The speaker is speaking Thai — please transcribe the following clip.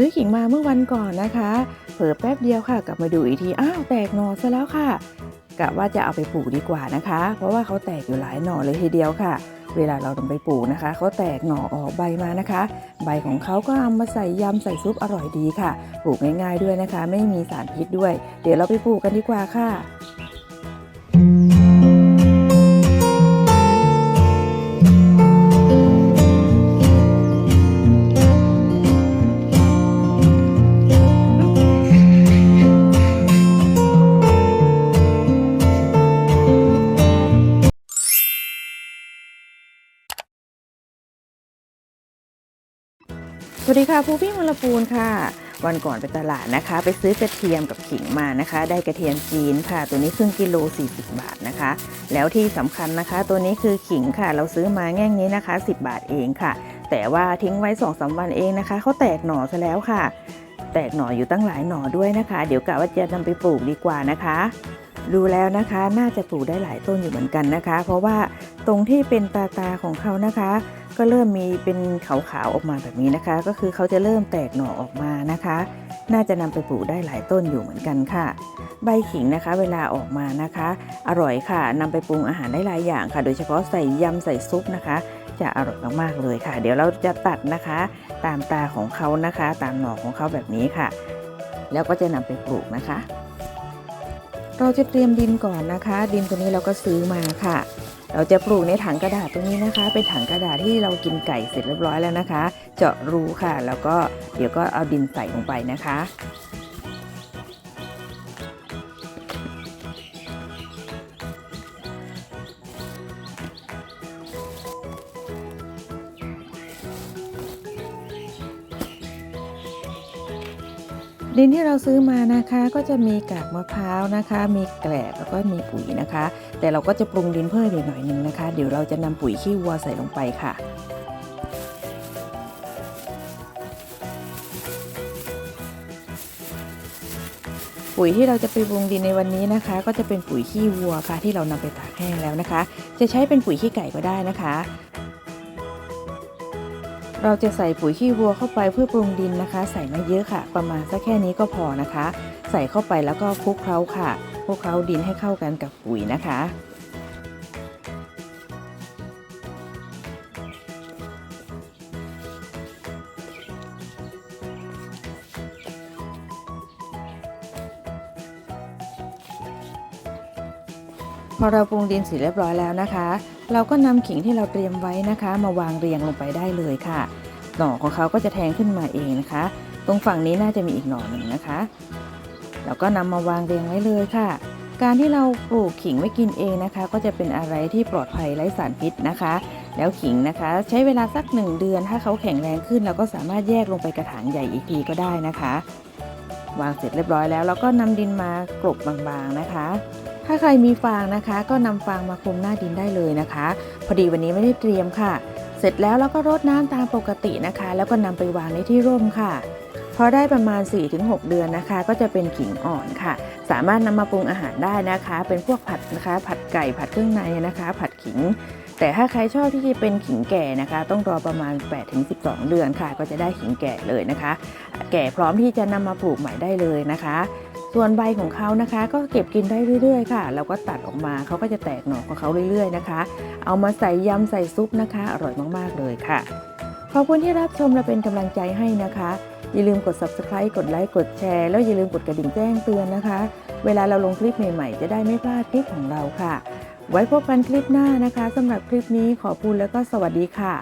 ซื้อขิงมาเมื่อวันก่อนนะคะ เผลอแป๊บเดียวค่ะ กลับมาดูอีกทีอ้าวแตกหน่อซะแล้วค่ะกะว่าจะเอาไปปลูกดีกว่านะคะ เพราะว่าเขาแตกอยู่หลายหน่อเลยทีเดียวค่ะ เวลาเรานำไปปลูกนะคะเขาแตกหน่อออกใบมานะคะ ใบของเขาก็เอามาใส่ยำใส่ซุปอร่อยดีค่ะ ปลูกง่ายๆด้วยนะคะ ไม่มีสารพิษด้วย เดี๋ยวเราไปปลูกกันดีกว่าค่ะ วัสดีค่ะภูพี่มลปูนค่ะ วันก่อนไปตลาดนะคะ ไปซื้อกระเทียมกับขิงมานะคะ ได้กระเทียมจีนค่ะ ตัวนี้ครึ่งกิโล 40 บาทนะคะ แล้วที่สำคัญนะคะ ตัวนี้คือขิงค่ะ เราซื้อมาแง่งนี้นะคะ 10 บาทเองค่ะ แต่ว่าทิ้งไว้2อสวันเองนะคะเขาแตกหน่อซะแล้วค่ะ แตกหน่ออยู่ตั้งหลายหน่อด้วยนะคะ เดี๋ยวกะว่าจะนำไปปลูกดีกว่านะคะดูแล้วนะคะน่าจะปลูกได้หลายต้นอยู่เหมือนกันนะคะ เพราะว่าตรงที่เป็นตาตาของเขานะคะ ก็เริ่มมีเป็นขาวๆออกมาแบบนี้นะคะ ก็คือเขาจะเริ่มแตกหน่อออกมานะคะ น่าจะนำไปปลูกได้หลายต้นอยู่เหมือนกันค่ะ ใบขิงนะคะ เวลาออกมานะคะ อร่อยค่ะนำไปปรุงอาหารได้หลายอย่างค่ะ โดยเฉพาะใส่ยำใส่ซุปนะคะ จะอร่อยมากๆเลยค่ะ เดี๋ยวเราจะตัดนะคะ ตามตาของเขานะคะ ตามหน่อของเขาแบบนี้ค่ะ แล้วก็จะนำไปปลูกนะคะ เราจะเตรียมดินก่อนนะคะ ดินตัวนี้เราก็ซื้อมาค่ะ เราจะปลูกในถังกระดาษตรงนี้นะคะ เป็นถังกระดาษที่เรากินไก่เสร็จเรียบร้อยแล้วนะคะ เจาะรูค่ะ แล้วก็เดี๋ยวก็เอาดินใส่ลงไปนะคะ ดินที่เราซื้อมานะคะก็จะมีกากมะพร้าวนะคะ มีแกลบแล้วก็มีปุ๋ยนะคะ แต่เราก็จะปรุงดินเพิ่มอีกหน่อยหนึ่งนะคะ เดี๋ยวเราจะนำปุ๋ยขี้วัวใส่ลงไปค่ะปุ๋ยที่เราจะไปปรุงดินในวันนี้นะคะ ก็จะเป็นปุ๋ยขี้วัวค่ะที่เรานำไปตากแห้งแล้วนะคะ จะใช้เป็นปุ๋ยขี้ไก่ก็ได้นะคะ เราจะใส่ปุ๋ยขี้วัวเข้าไปเพื่อปรุงดินนะคะ ใส่ไม่เยอะค่ะ ประมาณสักแค่นี้ก็พอนะคะ ใส่เข้าไปแล้วก็คลุกเคล้าค่ะคลุกเคล้าดินให้เข้ากันกับปุ๋ยนะคะพอเราปรุงดินเสร็จเรียบร้อยแล้วนะคะ เราก็นำขิงที่เราเตรียมไว้นะคะ มาวางเรียงลงไปได้เลยค่ะ หน่อของเขาก็จะแทงขึ้นมาเองนะคะ ตรงฝั่งนี้น่าจะมีอีกหน่อหนึ่งนะคะเราก็นำมาวางเรียงไว้เลยค่ะ การที่เราปลูกขิงไว้กินเองนะคะ ก็จะเป็นอะไรที่ปลอดภัยไร้สารพิษนะคะ แล้วขิงนะคะ ใช้เวลาสักหนึ่งเดือน ถ้าเขาแข็งแรงขึ้นเราก็สามารถแยกลงไปกระถางใหญ่อีกทีก็ได้นะคะ วางเสร็จเรียบร้อยแล้วเราก็นำดินมากลบบางๆนะคะ ถ้าใครมีฟางนะคะ ก็นำฟางมาคลุมหน้าดินได้เลยนะคะ พอดีวันนี้ไม่ได้เตรียมค่ะ เสร็จแล้วเราก็รดน้ำตามปกตินะคะ แล้วก็นำไปวางในที่ร่มค่ะพอได้ประมาณ 4-6 เดือนนะคะ ก็จะเป็นขิงอ่อนค่ะ สามารถนำมาปรุงอาหารได้นะคะ เป็นพวกผัดนะคะ ผัดไก่ผัดเครื่องในนะคะ ผัดขิง แต่ถ้าใครชอบที่จะเป็นขิงแก่นะคะ ต้องรอประมาณ 8-12 เดือนค่ะ ก็จะได้ขิงแก่เลยนะคะ แก่พร้อมที่จะนำมาปลูกใหม่ได้เลยนะคะ ส่วนใบของเขานะคะ ก็เก็บกินได้เรื่อยๆค่ะแล้วก็ตัดออกมาเขาก็จะแตกหน่อของเขาเรื่อยๆนะคะ เอามาใส่ยำใส่ซุปนะคะ อร่อยมากๆเลยค่ะขอบคุณที่รับชมและเป็นกำลังใจให้นะคะ อย่าลืมกด subscribe กดไลค์กดแชร์ แล้วอย่าลืมกดกระดิ่งแจ้งเตือนนะคะ เวลาเราลงคลิปใหม่ๆ จะได้ไม่พลาดคลิปของเราค่ะ ไว้พบกันคลิปหน้านะคะสำหรับคลิปนี้ขอบคุณแล้วก็สวัสดีค่ะ